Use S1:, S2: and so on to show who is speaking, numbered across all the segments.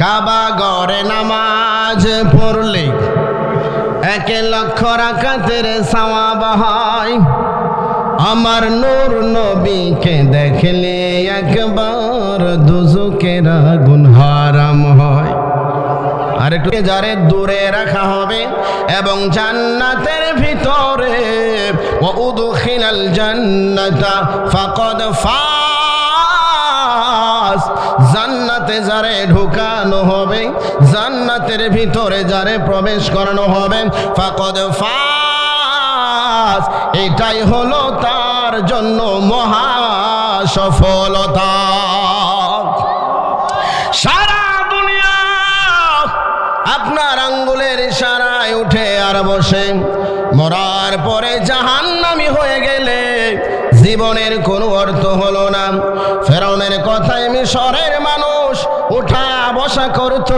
S1: কাবা গড়ে নামাজ পড়লে একে লক্ষ রাকাতের সওয়াব হয়। আমার নূর নবীকে দেখলে একবার দুজুকের আগুন হারাম হয়। আর একটু যারে দূরে রাখা হবে এবং জান্নাতের ভিতরে ও উদখিলাল জান্নাতা ফাকাদ ফাস জান্নাতে যারে ঢুকানো হবে, জান্নাতের ভিতরে যারে প্রবেশ করানো হবে, ফাকাদ ফাস। এটাই হলো তার জন্য মহা সফলতা। সারা দুনিয়া আপনার আঙ্গুলের ইশারায় উঠে আর বসে, মরার পরে জাহান্নামি হয়ে গেলে জীবনের কোনো অর্থ হলো না। ফেরাউনের কথায় মিশরের মানুষ উঠা বসা করত।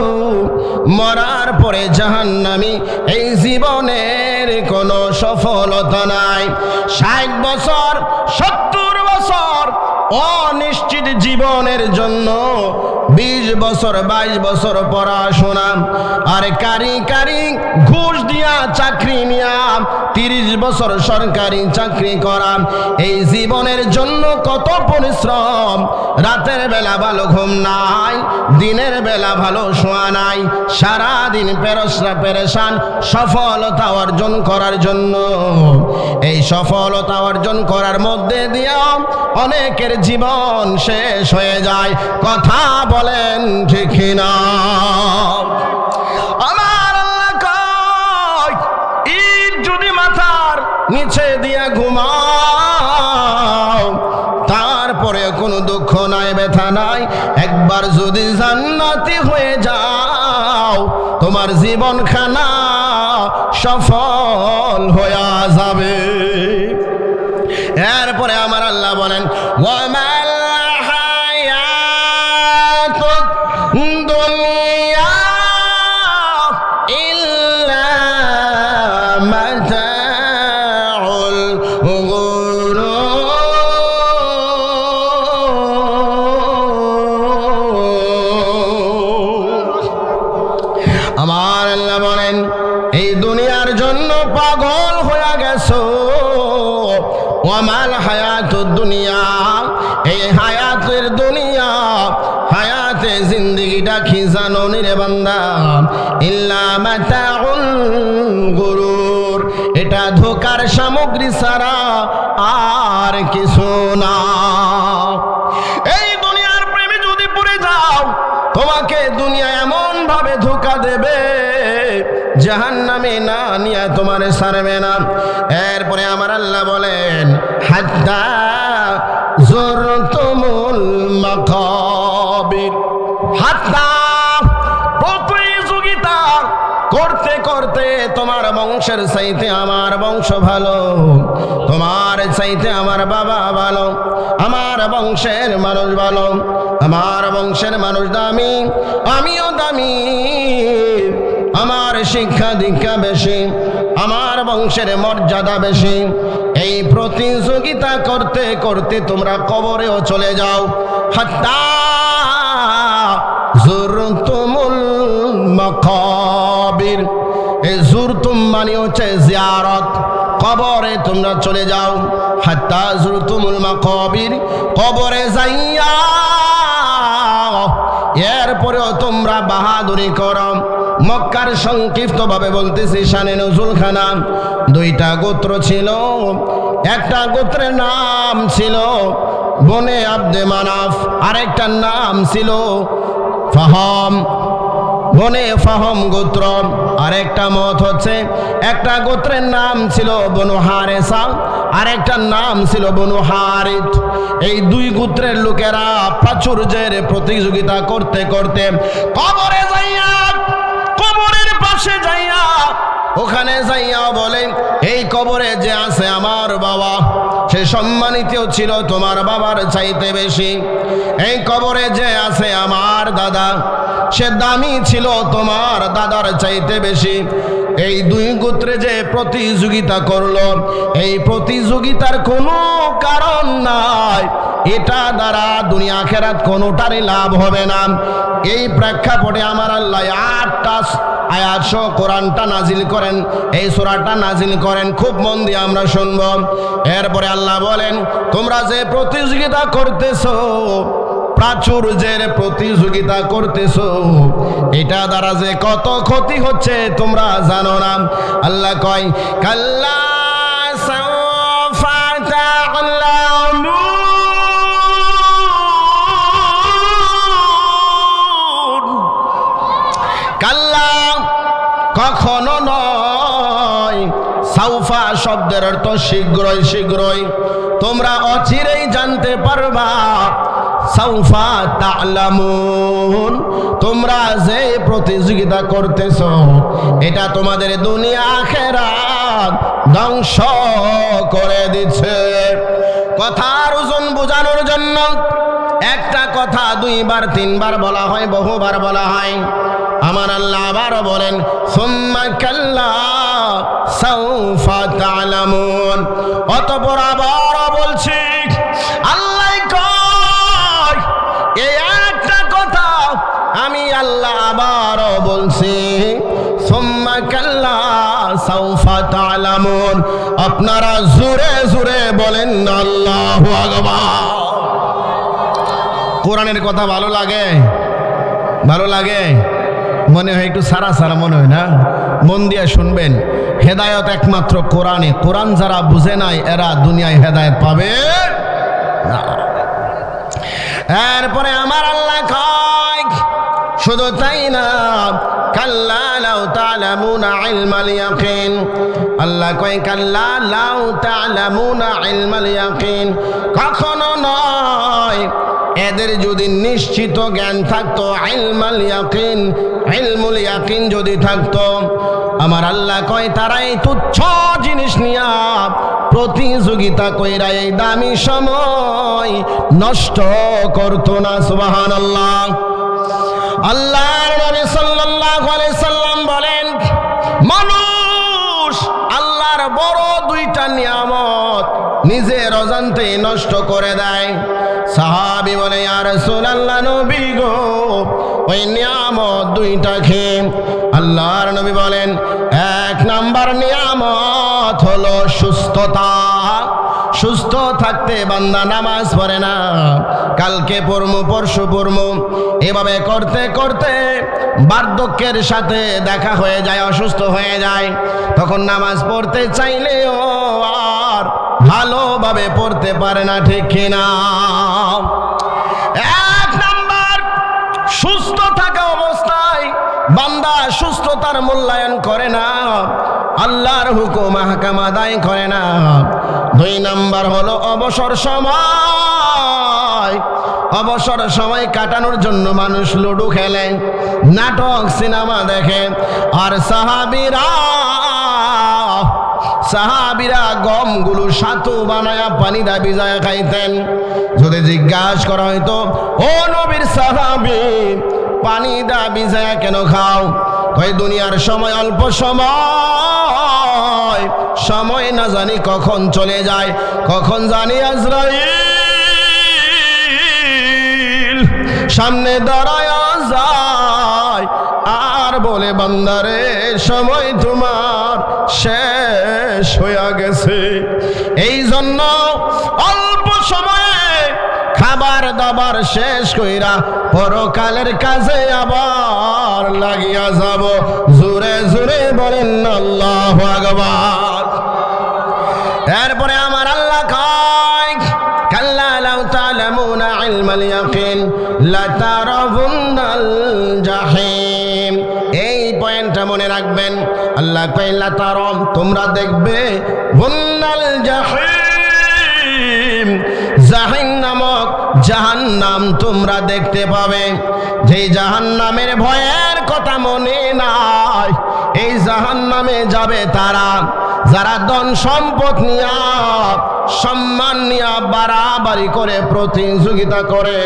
S1: মরার পরে জাহান্নামি এই জীবনের কোনো সফলতা নাই। ষাট বছর, সত্তর বছর অনিশ্চিত জীবনের জন্য বিশ বছর, বাইশ বছর পড়াশোনা। আর কারি কারি ঘুষ দিয়া চাকরি নিয়া তিরিশ বছর সরকারি চাকরি করা। এই জীবনের জন্য কত পরিশ্রম। রাতের বেলা ভালো ঘুম নাই, দিনের বেলা ভালো শোয়া নাই। সারা দিন পেরসরা পেরেশান, সফলতা অর্জন করার জন্য। এই সফলতা অর্জন করার মধ্যে দিয়া অনেকের জীবন শেষ হয়ে যায়। কথা বলেন, ঠিক আমার ঈদ যদি মাথার নিচে দিয়া ঘুমাও, তারপরে কোনো দুঃখ নাই, ব্যথা নাই, একবার যদি জান্নাতি হয়ে যাও, তোমার জীবন খানা সফল হয়ে যাবে। এরপরে আমার আল্লাহ বলেন ওয়ামাল গেছো ওমাল হায়াত দুনিয়া, এই হায়াতের দুনিয়া, হায়াতে জিন্দগিটা কি জানো রে বান্দা? ইল্লা গুরুর, এটা ধোকার সামগ্রী ছাড়া আর কিছু না। এই দুনিয়ার প্রেমে যদি পড়ে যাও, তোমাকে দুনিয়া এমন ভাবে ধোকা দেবে জাহান নামে না নিয়ে তোমার সারবে না। হাত্তা জোর তুমুল মাকাবির হাত্তা প্রতিযোগিতা করতে করতে তোমার বংশের চাইতে আমার বংশ ভালো, তোমার চাইতে আমার বাবা ভালো, আমার বংশের মানুষ ভালো, আমার বংশের মানুষ দামি, আমিও দামি, আমার শিক্ষা দীক্ষা বেশি, আমার বংশের মর্যাদা বেশি এই প্রতিযোগিতা করতে করতে তোমরা কবরেও চলে যাও। হাত্তা জুরতুমুল মাকাবির। এই জুরতুম মানে হচ্ছে জিয়ারত। কবরে তোমরা চলে যাও। হাত্তা জুরতুমুল মাকাবির। কবরে যাইয়া এরপরেও তোমরা বাহাদুরি করো। মক্কার সংক্ষিপ্ত ভাবে বলতেছি, শানে নজুল খানা। দুইটা গোত্র ছিল, একটা গোত্রের নাম ছিল বনে আব্দে মানাফ, আরেকটার নাম ছিল ফাহম। বনে ফাহম গোত্র, আরেকটা মত হচ্ছে, একটা গোত্রের নাম ছিল বনু হারেসা, আরেকটার নাম ছিল বনু হারিত। এই দুই গোত্রের লোকেরা প্রাচুর্যের প্রতিযোগিতা করতে করতে কবরে যাইয়া পাশে যাইয়া ওখানে যাইয়া বলে এই কবরে যে আছে আমার বাবা, সে সম্মানিত ছিল তোমার বাবার চাইতে বেশি। এই কবরে যে আছে আমার দাদা, সে দামি ছিল তোমার দাদার চাইতে বেশি। এই দুই গোত্রে যে প্রতিযোগিতা করল, এই প্রতিযোগিতার কোনো কারণ নাই। এটা দ্বারা দুনিয়া খেরাত কোনোটারই লাভ হবে না। এই প্রেক্ষাপটে আমার আল্লাহ আটটা আয়াত সহ কোরআনটা নাজিল করেন, এই সোরাটা নাজিল করেন, খুব মন দিয়ে আমরা শুনব। এরপরে আল্লাহ বলেন, তোমরা যে প্রতিযোগিতা করতেছো, প্রাচুর্যের প্রতিযোগিতা করতেছ, এটা দ্বারা যে কত ক্ষতি হচ্ছে তোমরা জানো না। আল্লাহ কয়, কাল্লা শব্দের অর্থ শীঘ্রই শীঘ্রই। তোমরা অচিরেই জানতে পারবা। সাউফা তা'লামুন। তোমরা যে প্রতিযোগিতা করতেছ, এটা তোমাদের দুনিয়া আখেরাত ধ্বংস করে দিচ্ছে। কথার ওজন বোঝানোর জন্য একটা কথা দুইবার, তিনবার বলা হয়, বহুবার বলা হয়। আমার আল্লাহ আবারও বলেন, সুম্মা কাল্লা সাউফা তা'লামুন অতঃপর আবারও বলছি, আল্লাহ কয় এই একটা কথা আমি আল্লাহ আবারও বলছি, সুম্মা কাল্লা সাউফা আপনারা জোরে জোরে বলেন, আল্লাহ আকবার। কোরআনের কথা ভালো লাগে? ভালো লাগে? মনে হয় একটু সারা সারা মনে হয় না? মন দিয়ে শুনবেন, হেদায়ত একমাত্র কোরআনে কোরআন যারা বুঝে নাই, এরা দুনিয়ায় হেদায়ত পাবে এরপরে আমার আল্লাহ কয়, শুধু তাই না আল্লাহ কয়, কাল্লা কখনো নয় এদের যদি নিশ্চিত জ্ঞান থাকতো, ইলমাল ইয়াকিন, ইলমুল ইয়াকিন যদি থাকতো, আমার আল্লাহ কয়, তারাই তুচ্ছ জিনিস নিয়া প্রতিযোগিতা কইরা এই দামি সময় নষ্ট করতো না, সুবহানাল্লাহ। আল্লাহর নবী সাল্লাল্লাহু বলেন, মানুষ আল্লাহর বড় দুইটা নিয়ামত নিজের অজান্তে নষ্ট করে দেয়। সাহাবি বলে, ইয়া রাসূলুল্লাহ, নবী গো, ওই নিয়ামত দুইটা খেয়ে আল্লাহর নবী বলেন, এক নাম্বার নিয়ামত হলো সুস্থতা। সুস্থ থাকতে বান্দা নামাজ পড়ে না। কালকে পড়মু, পরশু পড়মু, এভাবে করতে করতে বার্ধক্যের সাথে দেখা হয়ে যায়, অসুস্থ হয়ে যায়। তখন নামাজ পড়তে চাইলেও আর ভালোভাবে পড়তে পারে না, ঠিক কিনা? এক নাম্বার, সুস্থ থাকা অবস্থায় বান্দা সুস্থতার মূল্যায়ন করে না, আল্লাহর হুকুম হাকাম আদায় করে না। দুই নাম্বার হলো অবসর সময়। অবসর সময় কাটানোর জন্য মানুষ লুডু খেলে, নাটক, সিনেমা দেখে, আর সাহাবিরা সাহাবিরা গমগুলো সাতু বানায়া পানি দা ভিজায়া খাইতেন। যদি জিজ্ঞাসা করা হয়তো ও নবীর সাহাবি, পানি দা ভিজায়া কেন খাও? কই দুনিয়ার সময় অল্প সময় সময় না জানি কখন চলে যায়। কখন জানি আজরাইল, সামনে দাঁড়ায় যায় বলে, বান্দারে, সময় তোমার শেষ হইয়া গেছে। এই জন্য অল্প সময়ে খাবার দাবার শেষ কইরা পরকালের কাজে আবার লাগিয়া যাব। জোরে জোরে বলেন, আল্লাহ আকবার। এরপরে আমার আল্লাহ কয়, কাল্লা লাউ তা'লামুনা ইলমাল ইয়াকিন লাতারাবুন্নাল পয়েন্টটা মনে রাখবেন, আল্লাহ কইলা তারম তোমরা দেখবে বুন্নাল জাহিম জাহিন নামক জাহান্নাম তোমরা দেখতে পাবে। যেই জাহান্নামের ভয়ের কথা মনে নাই, এই জাহান্নামে যাবে তারা। যারা ধন সম্পদ নিয়া, সম্মান নিয়া বাড়াবাড়ি করে প্রতিযোগিতা করে,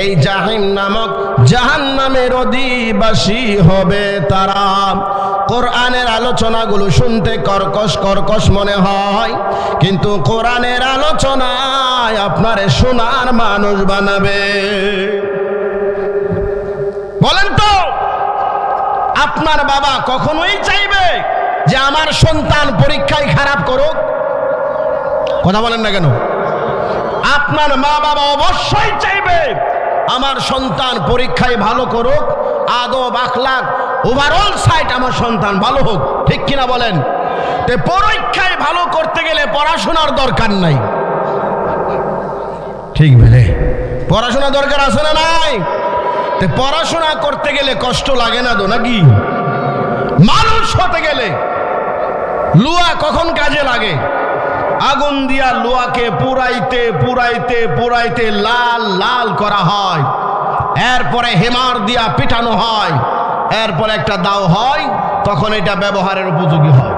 S1: এই জাহিম নামক জাহান্নামের অধিবাসী হবে তারা। কোরআনের আলোচনাগুলো শুনতে কর্কশ কর্কশ মনে হয়, কিন্তু কোরআনের আলোচনায় আপনারে সোনার মানুষ বানাবে। বলেন তো, আপনার বাবা কখনোই চাইবে যে আমার সন্তান পরীক্ষায় খারাপ করুক, কথা বলেন না কেন? আপনার মা বাবা অবশ্যই চাইবে আমার সন্তান পরীক্ষায় ভালো করুক, আদব আখলাক ওভারঅল সাইট আমার সন্তান ভালো হোক, ঠিক কিনা বলেন? তে পরীক্ষায় ভালো করতে গেলে পড়াশোনার দরকার নাই। ঠিক বেলে? পড়াশোনা দরকার আছে না নাই? তে পড়াশোনা করতে গেলে কষ্ট লাগে না তো নাকি? মানুষ হতে গেলে লুয়া কখন কাজে লাগে? আগুন দিয়া লোয়াকে পুরাইতে পুরাইতে পুরাইতে লাল লাল করা হয়। এরপরে হেমার দিয়া পিটানো হয়। এরপরে একটা দাও হয়, তখন এটা ব্যবহারের উপযোগী হয়।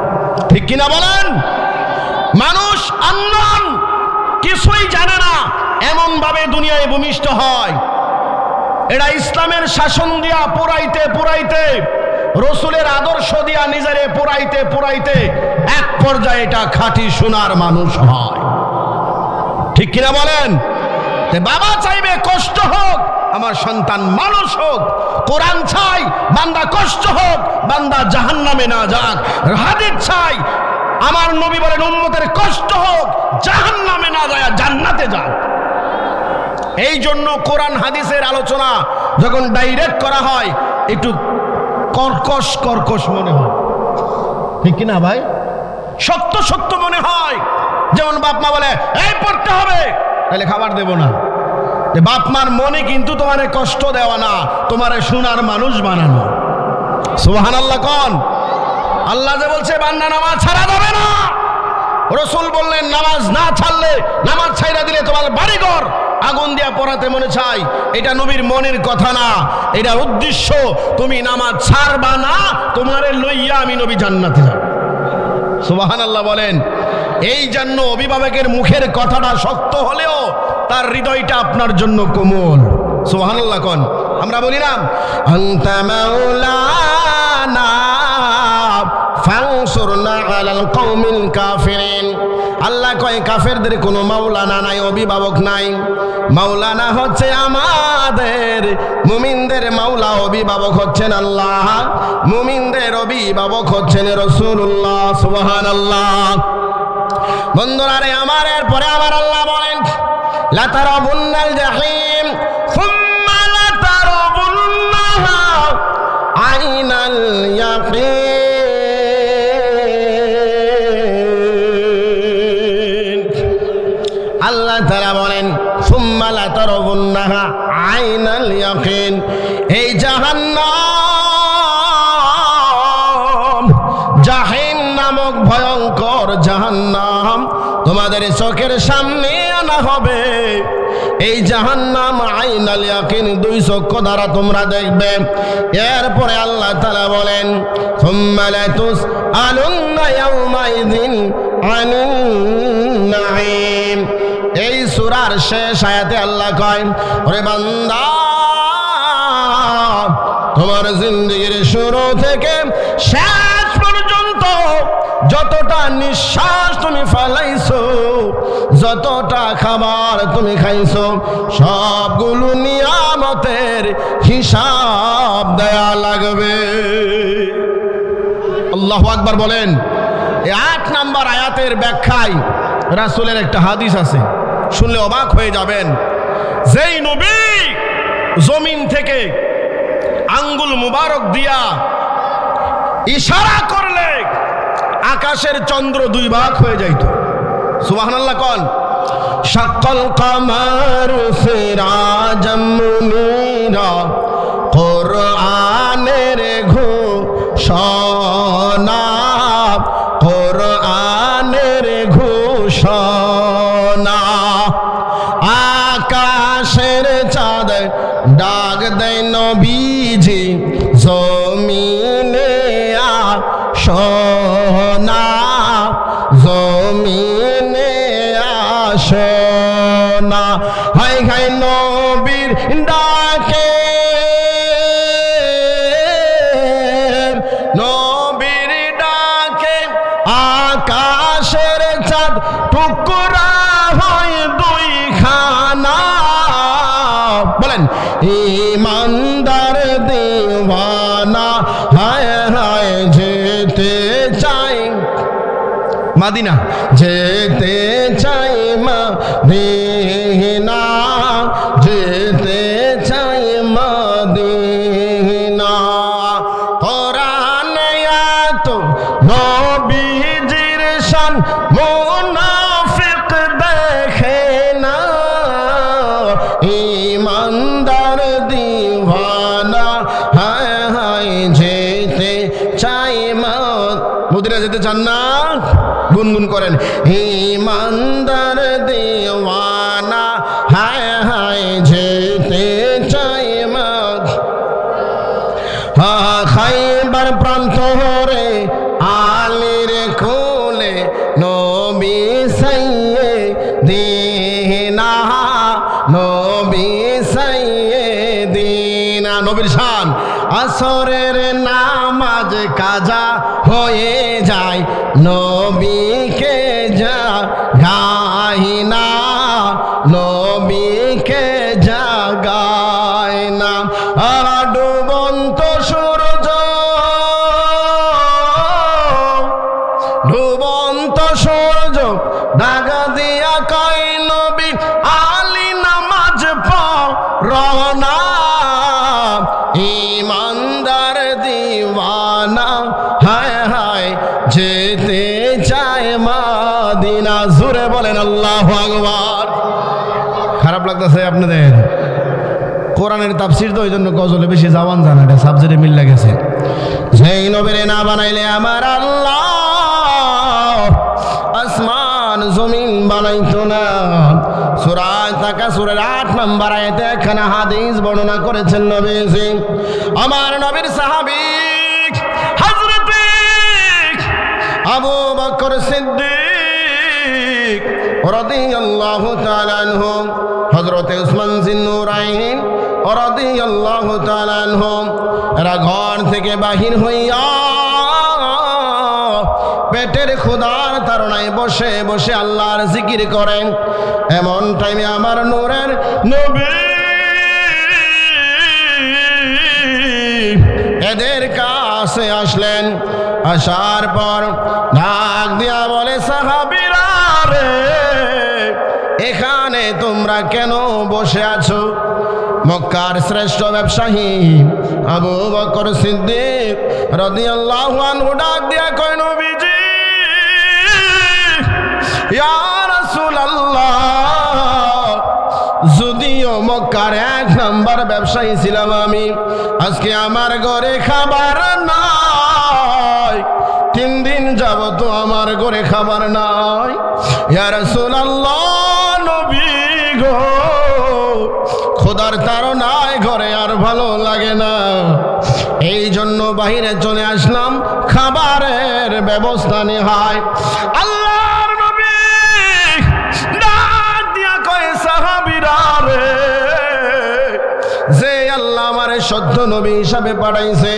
S1: ঠিক কিনা বলেন? মানুষ আন্নান কিছুই জানে না এমন ভাবে দুনিয়ায় ভূমিষ্ঠ হয়। এরা ইসলামের শাসন দিয়া পুরাইতে পুরাইতে রসুলের আদর্শ দিয়া নিজেরে পুরাইতে পুরাইতে এক পর্যায়ে এটা খাঁটি সোনার মানুষ হয়। ঠিক কিনা বলেন? বাবা চাইবে কষ্ট হোক, আমার সন্তান মানুষ হোক, কোরআন চাই, বান্দা কষ্ট হোক, বান্দা জাহান নামে না যাক, হাদিস চাই, আমার নবী বলেন, উম্মতের কষ্ট হোক জাহান নামে না যায়, জান্নাতে যাক। এই জন্য কোরআন, হাদিসের আলোচনা যখন ডাইরেক্ট করা হয়, একটু কর্কশ কর্কশ মনে হয়। ঠিক কিনা ভাই? সত্য সত্য মনে হয়। যেমন বাপ মা বলে, এই পড়তে হবে। তাহলে খাবার দেব না। বাপ মার মনে কিন্তু তোমারে কষ্ট দেওয়া না, তোমারে সোনার মানুষ বানানো। সুবাহান আল্লাহ কন। আল্লাহ যে বলছে বান্না নামাজ ছাড়া যাবে না। রসুল বললেন, নামাজ না ছাড়লে, নামাজ ছাইরা দিলে তোমার বাড়িঘর আগুন দিয়া পড়াতে মনে চাই। এটা নবীর মনের কথা না। এটা উদ্দেশ্য। তুমি নামাজ ছাড়বা না, তোমারে লইয়া আমি নবী জান্নাতে যাব। সুবাহান আল্লাহ বলেন, এই জন্য অভিভাবকের মুখের কথাটা শক্ত হলেও তার হৃদয়টা আপনার জন্য কোমল। সুবাহান আল্লাহ কন। আমরা বলি না ফাংসুরনা আলাল কওমিল কাফিরিন। আল্লাহ কয়, কাফেরদের কোনো মাওলানা নাই, অভিভাবক নাই। মাওলানা হচ্ছে আমাদের, মুমিনদের মাওলা অভিভাবক হচ্ছেন আল্লাহ, মুমিনদের অভিভাবক হচ্ছেন রসুল্লাহ সুহান আল্লাহ বন্ধুরা রে আমার, এরপরে আমার আল্লাহ বলেন লাতারা বুন্নাল জাহিম তরবুন্নাহা আইনাল ইয়াকিন। এই জাহান্নাম, জাহিন নামক ভয়ঙ্কর জাহান্নাম তোমাদের চোখের সামনে আনা হবে। এই জাহান্নাম আইনাল ইয়াকিন দুই চক্ষু দ্বারা তোমরা দেখবে। এরপরে আল্লাহ তাআলা বলেন, সুম্মা লাতুস আলুন্না ইয়াউমাইযিন আনিন নাঈম। এই সুরার শেষ আয়াতে আল্লাহ কয়, ওরে বান্দা, তোমার জিন্দগির শুরু থেকে শেষ পর্যন্ত যতটা নিঃশ্বাস তুমি ফেলাইছো, যতটা খাবার তুমি খাইছো, সবগুলো নিয়ামতের হিসাব দেয়া লাগবে। আল্লাহ আকবার বলেন আট নাম্বার আয়াতের ব্যাখ্যায় রাসুলের একটা হাদিস আছে। শুনলে অবাক হয়ে যাবেন। যেই নবী জমিন থেকে আঙ্গুল মুবারক দিয়া ইশারা করলে আকাশের চন্দ্র দুই ভাগ হয়ে যাইত। সুবহানাল্লাহ কন। সকল কামার সিরাজাম মুনিরা, কোরআনের ঘোষণা কোরআনের দেয় নবীজি জমিনে সোনা জমিনে আসনা। হাই হাই নবীর মাদিনা। যেতে চাই মাদিনা, যেতে চাই মাদিনা। কোরআনে এত নবীজির শান, মুনাফিক দেখে না। ইমানদার দিওয়ানা, হায় হায় যেতে চাই মা মদিনা যেতে চান না? গুনগুন করেন। ইমানদার দেওয়ানা, হায় হায় যেতে চাই মা হা, খাইবার প্রান্ত রে আলির কোলে নবী সাইয়ে দিনা। নবী সাইয়ে দিনা। নবীর শান, আসরের নামাজ কাজা হয়ে দাগা দিয়া কয় নবী, আলী নামাজ পড়না ইমানদার দিওয়ানা, হায় হায়, যেতে চায় মাদিনা। জুড়ে বলেন আল্লাহ আকবার। খারাপ লাগতেছে আপনাদের। কোরআনের তাফসির তো ওই জন্য গজলে বেশি জাওয়ান জানা, এটা সাবজেক্টে মিল গেছে সেই নবীরে না বানাইলে আমার আল্লাহ জমিন বানাইতো না। সুরাজ তাকা সুরের আট নম্বর আয়তে একখানা হাদিস বর্ণনা করেছেন নবী সিং আমার নবীর সাহাবী হযরতে আবু বকর সিদ্দিক রাদিয়াল্লাহু তাআলা আনহু, হযরতে উসমান জিন্নুরাইন রাদিয়াল্লাহু তাআলা আনহু, এরা ঘর থেকে বাহির হইয়া পেটের ক্ষুধার তারণায় বসে বসে আল্লাহর জিকির করেন। এমন টাইমে আমার নূরের এদের কাছে আসলেন। আসার পর ডাক দিয়া বলে, সাহাবিরা রে, এখানে তোমরা কেন বসে আছো? মক্কার শ্রেষ্ঠ ব্যবসায়ী আবু বকর সিদ্দিক রাদিয়াল্লাহু আনহু ডাক দিয়া কয় মক্কার এক নাম্বার ব্যবসায়ী ছিলাম আমি। আজকে আমার ঘরে খাবার নাই। তিন দিন যাব তো আমার ঘরে খাবার নাই। ইয়ার রাসূলুল্লাহ, নবী গো, খোদার তারও নাই ঘরে আর ভালো লাগে না। এই জন্য বাহিরে চলে আসলাম, খাবারের ব্যবস্থা নেহায় আল্লাহর নবী হিসাবে পাঠাইছে।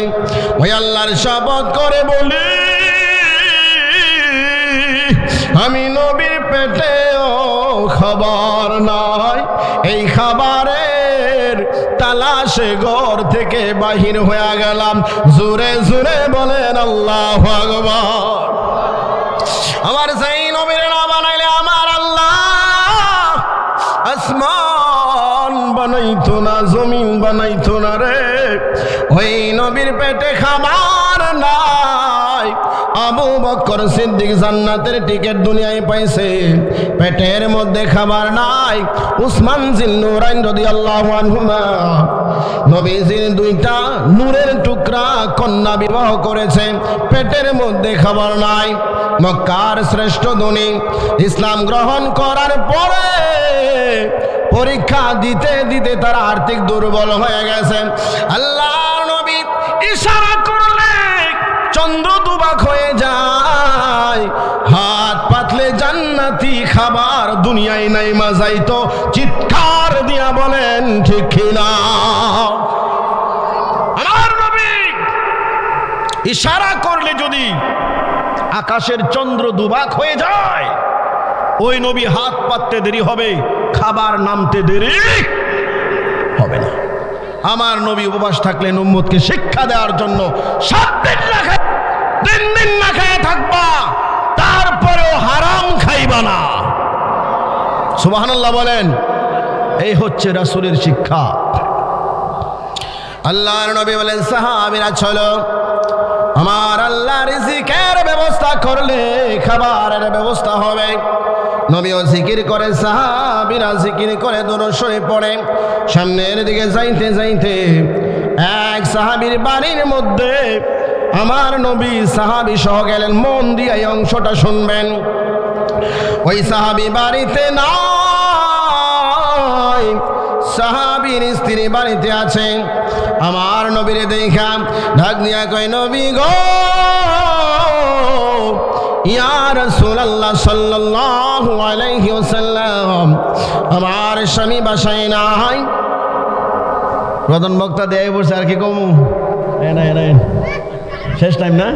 S1: ওই আল্লাহর শপথ করে বলি, আমি নবীর পেটেও খাবার নাই। এই খাবারের তালাশে ঘর থেকে বাহির হয়ে গেলাম। জোরে জোরে বলেন, আল্লাহ ভগবান আমার সেই নবীর না বানাইলে আমার আল্লাহ আসমান বানাইতো না, জমিন বানাইতো না রে। ওই নবীর পেটে খাবার নাই। আবু বকর সিদ্দিক জান্নাতের টিকিট দুনিয়ায় পাইছে। পেটের মধ্যে খাবার নাই। উসমান জিন্নুরাইন রাদিয়াল্লাহু আনহুমা। নবীজির দুইটা নূরের টুকরা কন্যা বিবাহ করেছে। পেটের মধ্যে খাবার নাই। মক্কার শ্রেষ্ঠ ধনী। ইসলাম গ্রহণ করার পরে পরীক্ষা দিতে দিতে তারা আর্থিক দুর্বল হয়ে গেছে। আল্লাহ নবী ইশারা করলে চন্দ্র দুবাক হয়ে যায়। হাত পাতলে জান্নাতি খাবার দুনিয়ায় নাই, মাজাই তো চিৎকার দিয়া বলেন, ঠিক কিনা? আমার নবী ইশারা করলে যদি আকাশের চন্দ্র দুবাক হয়ে যায় ওই নবী হাত পাততে দেরি হবে, খাবার নামতে দেরি হবে না। আমার নবী উপবাস থাকলেন উম্মতকে শিক্ষা দেওয়ার জন্য। সাত দিন না খায়, তিন দিন না খায় থাকবা, তারপরেও হারাম খাইবা না। সুবহানাল্লাহ বলেন, এই হচ্ছে রাসূলের শিক্ষা। আল্লাহর নবী বলেন, সাহাবীরা চলো, আমার আল্লাহ রিজিকের ব্যবস্থা করলে খাবারের ব্যবস্থা হবে। নবীও জিকির করে সাহাবীরা জিকির করে দূরস্বরে পড়ে। সামনের দিকে যাইতে যাইতে এক সাহাবীর বাড়ির মধ্যে আমার নবী সাহাবি সহ গেলেন, মন দিয়ে এই অংশটা শুনবেন। ওই সাহাবী বাড়িতে নাই, সাহাবীর স্ত্রী বাড়িতে আছে। আমার নবীরে দেখা ঢাক দিয়া কয়, নবী গো! আমার স্বামী বাসায় নাই। প্রধান বক্তা দেয় বসে আর কি কমু। শেষ টাইম না?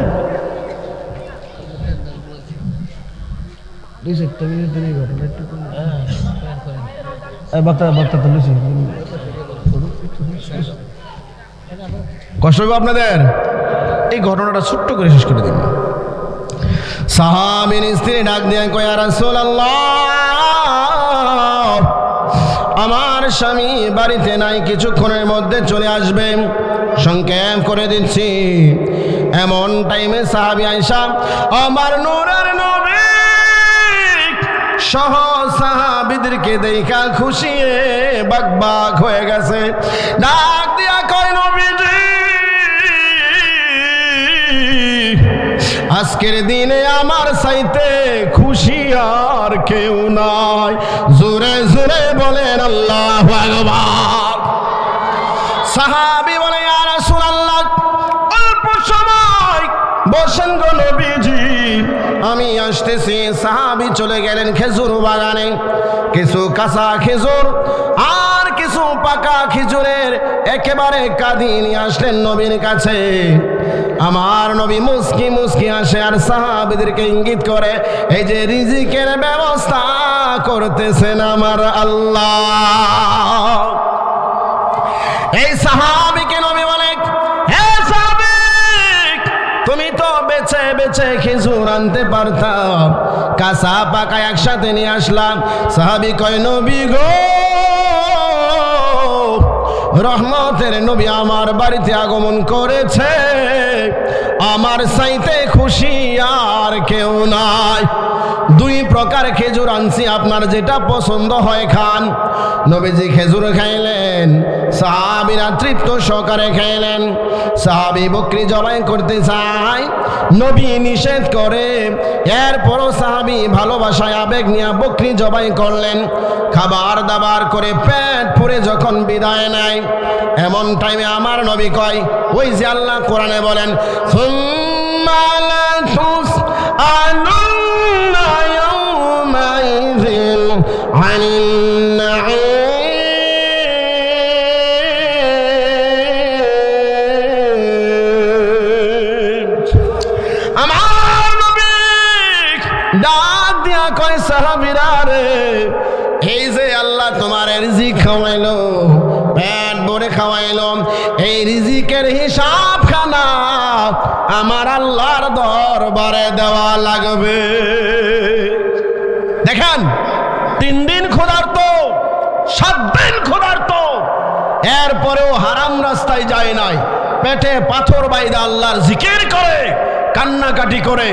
S1: কষ্ট হবে আপনাদের? এই ঘটনাটা ছোট্ট করে শেষ করে দিন। সাহাবিন স্ত্রী ডাক দিয়ে কয়া রাসূল আমার স্বামী বাড়িতে নাই, কিছুক্ষণের মধ্যে চলে আসবে। সংক্ষেপ করে দিচ্ছি। এমন টাইমে সাহাবি আইসা আমার নূরের নবী, সহ সাহাবিদেরকে দেখা খুশিয়ে বাগ বাগ হয়ে গেছে। ডাক দিয়া আজকের দিনে আমার সাইতে খুশি আর কেউ নাই। জোরে জোরে বলেন আল্লাহ ভগবান সাহাবি বলে আর আল্লাহ অল্প সময়, বসেন গো নবীজি। আমি আসতেছি। সাহাবি চলে গেলেন খেজুর বাগানে। কিছু কাঁচা খেজুর আর কিছু পাকা খেজুরের একেবারে কাঁদি নিয়ে আসলেন নবীর কাছে। আমার নবী মুসকি মুসকি আসে আর সাহাবিদেরকে ইঙ্গিত করে, এই যে রিজিকের ব্যবস্থা করতেছেন আমার আল্লাহ। এই সাহাবিকে নবী বলে, হে সাহাবিক, তুমি তো বেছে বেছে খেজুর আনতে পারতাম কাঁচা পাকা একসাথে নিয়ে আসলাম। সাহাবি কয়, নবী গো, রহমতের নবী আমার বাড়িতে আগমন করেছে। আমার সাইতে খুশি আর কেউ নাই। দুই প্রকার খেজুর আনছি, আপনার যেটা পছন্দ হয় খান। নবীজি খেজুর খাইলেন, সাহাবিরা তৃপ্ত সহকারে খাইলেন। সাহাবি বকরি জবাই করতে চায়, নবী নিষেধ করে। এরপরও সাহাবি ভালোবাসায় আবেগ নিয়ে বকরি জবাই করলেন। খাবার দাবার করে পেট পুরে যখন বিদায় নেয়, এমন টাইমে আমার নবী কয়, ওই যে আল্লাহ কোরআনে বলেন, "সুম্মা ডাক দিয়া কয় সাহাবীরা রে। এই যে আল্লাহ তোমার রিজিক খাওয়াইলো পেট ভরে খাওয়াইলো, এই রিজিকের হিসাব খানা আমার আল্লাহর দরবারে দেওয়া লাগবে। দেখেন, তিন দিন ক্ষুধার্ত, সাত দিন ক্ষুধার্ত, এরপরেও হারাম রাস্তায় যায় নাই। পেটে পাথর বাইদা আল্লাহর জিকির করে। কান্নাকাটি করে।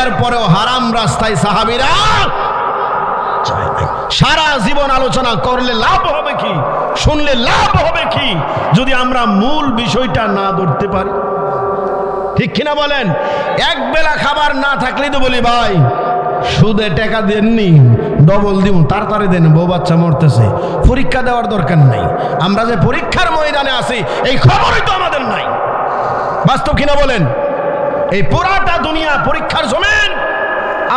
S1: এরপরেও হারাম রাস্তায় সাহাবিরা সারা জীবন আলোচনা করলে লাভ হবে কি? শুনলে লাভ হবে কি? যদি আমরা মূল বিষয়টা না ধরতে পারি। ঠিক কিনা বলেন? এক বেলা খাবার না থাকলেই তো বলি, ভাই, সুদে টাকা দেননি ডবল দিব, তাড়াতাড়ি দেন, বউ বাচ্চা মরতেছে। পরীক্ষা দেওয়ার দরকার নাই। আমরা যে পরীক্ষার ময়দানে আছি, এই খবরই তো আমাদের নাই। বাস্তব কিনা বলেন? এই পুরাটা দুনিয়া পরীক্ষার জমেন।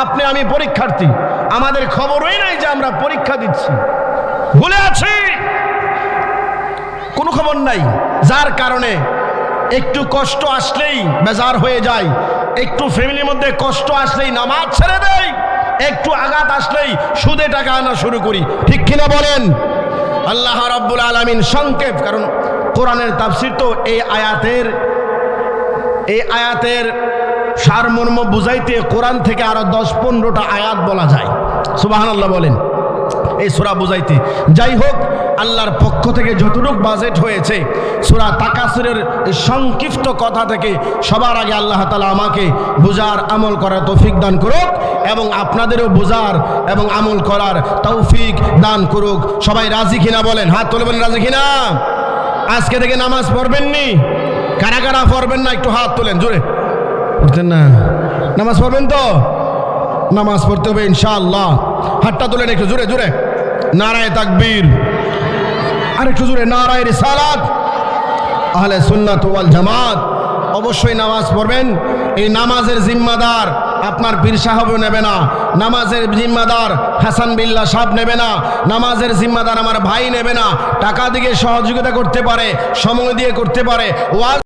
S1: আপনি, আমি পরীক্ষার্থী। আমাদের খবরই নাই যে আমরা পরীক্ষা দিচ্ছি। ভুলে আছি? কোনো খবর নাই। যার কারণে একটু কষ্ট আসলেই বেজার হয়ে যায়। একটু ফ্যামিলির মধ্যে কষ্ট আসলেই নামাজ ছেড়ে দেয় একটু আঘাত আসলেই সুদে টাকা আনা শুরু করি। ঠিক কিনা বলেন? আল্লাহ রাব্বুল আলামিন সংক্ষেপ, কারণ কোরআনের তাফসির তো এই আয়াতের এই আয়াতের সারমর্ম বুঝাইতে কোরআন থেকে আরও দশ পনেরোটা আয়াত বলা যায়। সুবাহান আল্লাহ বলেন। এই সুরা বুঝাইতে। যাই হোক, আল্লাহর পক্ষ থেকে যতটুক বাজেট হয়েছে, সুরা তাকাসুরের সংক্ষিপ্ত কথা থেকে সবার আগে আল্লাহ তালা আমাকে বুজার আমল করার তৌফিক দান করুক এবং আপনাদেরও বুজার এবং আমল করার তৌফিক দান করুক। সবাই রাজি কিনা বলেন? হাত তুলে বলেন, রাজি কিনা? আজকে থেকে নামাজ পড়বেননি? কারা কারা পড়বেন না, একটু হাত তোলেন, জোরে। পড়তেন না? নামাজ পড়বেন তো? নামাজ পড়তে হবে, ইনশাআল্লাহ। হাতটা তোলেন একটু জোরে জোরে। নারায় তাকবীর। আর একটু জোরে, নারায় রিসালাত। আহলে সুন্নাত ওয়াল জামাত। অবশ্যই নামাজ পড়বেন। এই নামাজের জিম্মাদার আপনার পীর সাহেবও নেবে না। নামাজের জিম্মাদার হাসান বিল্লা সাহেব নেবে না। নামাজের জিম্মাদার আমার ভাই নেবে না। টাকা দিয়ে সহযোগিতা করতে পারে, সময় দিয়ে করতে পারে। ওয়াজ